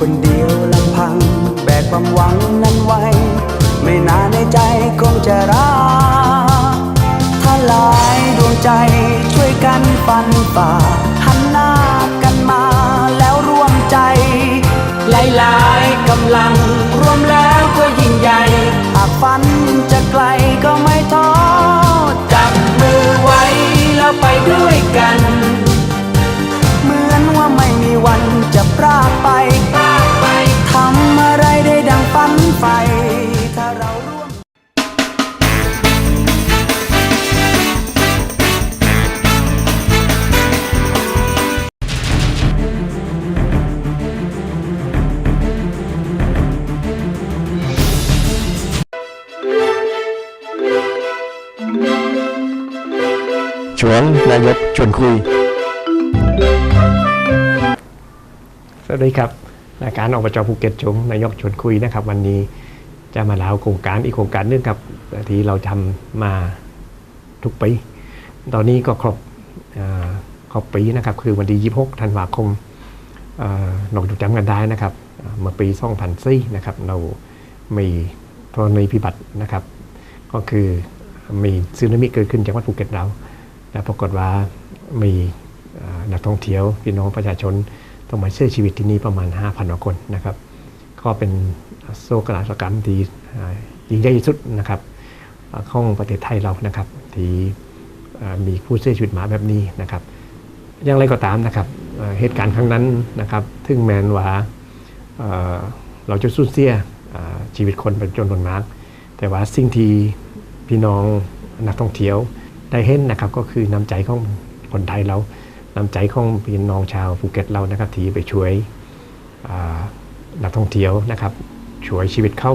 คนเดียวลำพัง แบกความหวังนั้นไว้ ไม่นานในใจคงจะรักถ้าหลายดวงใจช่วยกันฟันฝ่าหันหน้ากันมาแล้วร่วมใจ หลายๆกำลังรวมแล้วก็ยิ่งใหญ่หากฝันจะไกลก็ไม่ท้อ นายกชวนคุย สวัสดีครับรายการอบจภูเก็ตชมนายกชวนคุยนะครับ วันนี้จะมาเล่าโครงการอีกโครงการหนึงครับที่เราทำมาทุกปี ตอนนี้ก็ครบครบปีนะครับ คือวันที่ 26 ธันวาคมเอ่อเราจำกันได้นะครับ เมื่อปี2004นะครับ เรามีกรณีพิบัตินะครับ ก็คือมีซึนามิเกิดขึ้นจังหวัดภูเก็ตเรา แล้วปรากฏว่ามีนักท่องเที่ยวพี่น้องประชาชนต้องมาเสียชีวิตที่นี่ประมาณ 5,000กว่าคนนะครับ ก็เป็นโศกนาฏกรรมที่ยิ่งใหญ่ที่สุดนะครับของประเทศไทยเรานะครับที่มีผู้เสียชีวิตมาแบบนี้นะครับ อย่างไรก็ตามนะครับเหตุการณ์ครั้งนั้นนะครับถึงแมนว่าเอ่อเราจะสูญเสียชีวิตคนเป็นจำนวนมาก แต่ว่าสิ่งที่พี่น้องนักท่องเที่ยว ได้เห็นนะครับก็คือน้ำใจของคนไทยเราน้ำใจของพี่น้องชาวภูเก็ตเรานะครับที่ไปช่วยนักท่องเที่ยวนะครับช่วยชีวิตเขา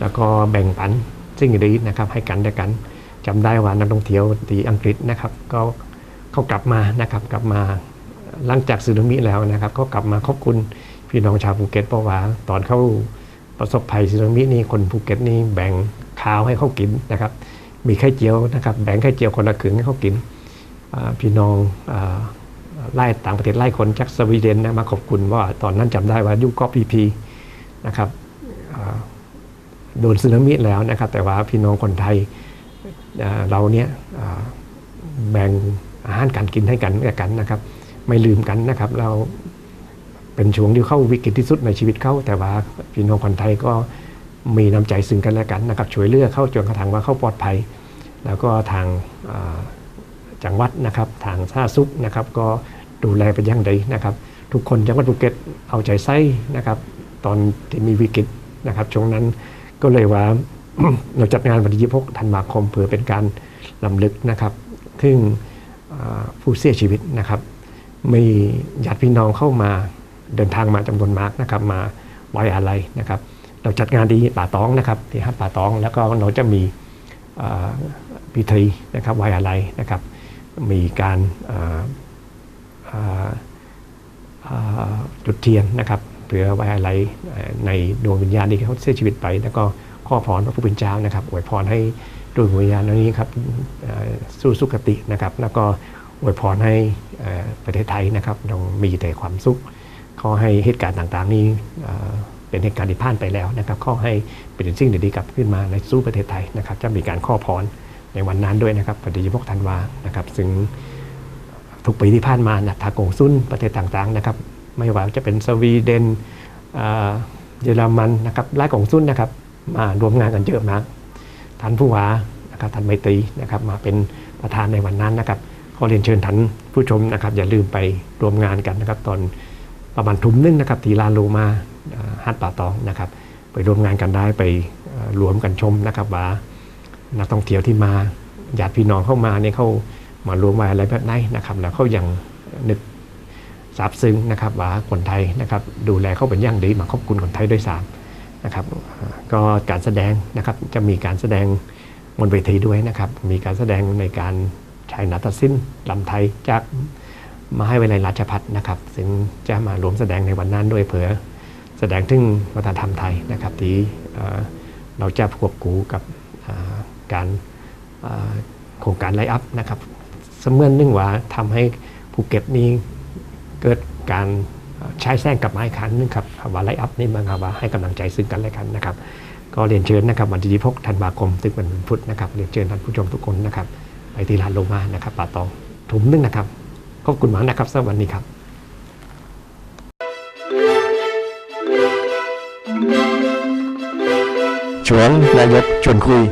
แล้วก็แบ่งปันสิ่งดีนะครับให้กันและกันจำได้ว่านักท่องเที่ยวที่อังกฤษนะครับก็เขากลับมานะครับกลับมาหลังจากสึนามิแล้วนะครับก็กลับมาขอบคุณพี่น้องชาวภูเก็ตเพราะว่าตอนเขาประสบภัยสึนามินี่คนภูเก็ตนี่แบ่งข้าวให้เขากินนะครับ มีไข่เจียวนะครับแบ่งไข่เจียวคนละคึงให้เขากินพี่น้องไล่ต่างประเทศไล่คนจากสวีเดนนะมาขอบคุณว่าตอนนั้นจำได้ว่ายุคก็พีพีนะครับโดนสึนามิแล้วนะครับ แต่ว่าพี่น้องคนไทยเราเนี่ยแบ่งอาหารการกินให้กันกันนะครับ ไม่ลืมกันนะครับ เราเป็นช่วงที่เข้าวิกฤตที่สุดในชีวิตเขาแต่ว่าพี่น้องคนไทยก็ มีน้ำใจซึ่งกันและกันนะครับช่วยเหลือเข้าจนกระทั่งว่าเข้าปลอดภัย แล้วก็ทางจังหวัดนะครับทางสาธารณสุขนะครับก็ดูแลเป็นอย่างดีนะครับ ทุกคนจังหวัดภูเก็ตเอาใจใส่นะครับ ตอนที่มีวิกฤตนะครับช่วงนั้นก็เลยว่าเราจัดงานวันที่26ธันวาคมเพื่อเป็นการลำลึกนะครับถึงอ่าผู้เสียชีวิตนะครับ มีญาติพี่น้องเข้ามาเดินทางมาจำนวนมากนะครับ มาไว้อาลัยนะครับ เราจัดงานที่ป่าตองนะครับที่ฮับป่าตอง แล้วก็เราจะมีพิธีนะครับไว้อาลัยนะครับ มีการจุดเทียนนะครับเพื่อไว้อาลัยเอ่อในดวงวิญญาณที่เขาเสียชีวิตไป แล้วก็ข้อพรพระผู้เป็นเจ้านะครับอวยพรให้ดวงวิญญาณนี้ครับสู่สุคตินะครับ แล้วก็อวยพรให้ประเทศไทยนะครับมีแต่ความสุขขอให้เหตุการณ์ต่างๆนี้ เป็นเหตุการณ์ที่ผ่านไปแล้วนะครับข้อให้เป็นสิ่งดีๆกลับขึ้นมาในสู้ประเทศไทยนะครับจะมีการข้อพรในวันนั้นด้วยนะครับปฏิยพกธันวานะครับซึ่งทุกปีที่ผ่านมานะทางกงซุนประเทศต่างๆนะครับไม่ว่าจะเป็นสวีเดนเอ่อเยอรมันนะครับไล่กงซุนนะครับมารวมงานกันเยอะมากท่านผู้ว่านะครับท่านไมตรีนะครับมาเป็นประธานในวันนั้นนะครับขอเรียนเชิญท่านผู้ชมนะครับอย่าลืมไปรวมงานกันนะครับตอนประมาณทุ่มนึงนะครับทีลานโลมา ฮัดป่าตองนะครับ ไปร่วมงานกันได้ไปรวมกันชมนะครับว่านักท่องเที่ยวที่มาญาติพี่น้องเข้ามาเนี่ยเขามารวมไว้อะไรแบบไหนนะครับ แล้วเขายังนึกซาบซึ้งนะครับว่าคนไทยนะครับดูแลเขาเป็นอย่างดีมาขอบคุณคนไทยด้วยซ้ำนะครับ ก็การแสดงนะครับจะมีการแสดงบนเวทีด้วยนะครับ มีการแสดงในการใช้นาฏศิลป์ลำไทยจากมาวิทยาลัยราชภัฏนะครับ ซึ่งจะมารวมแสดงในวันนั้นด้วยเผื่อ แสดงถึงวัฒนธรรมไทยนะครับที่เราจะควบคู่กับการโครงการไลฟ์อัพนะครับเสมือนนึ่งว่าทำให้ภูเก็ตนี้เกิดการใช้แซงกับไม้คันนึงครับว่าไลอัพนี่มันครับว่าให้กำลังใจซึ่งกันและกันนะครับ ก็เรียนเชิญนะครับวันที่26ธันวาคมซึ่งเป็นวันพุธนะครับเรียนเชิญท่านผู้ชมทุกคนนะครับ ไปที่ร้านโลมานะครับป่าตองถุงนึงนะครับขอบคุณมากนะครับสวัสดีครับ ជួងនាយកជុនគួយ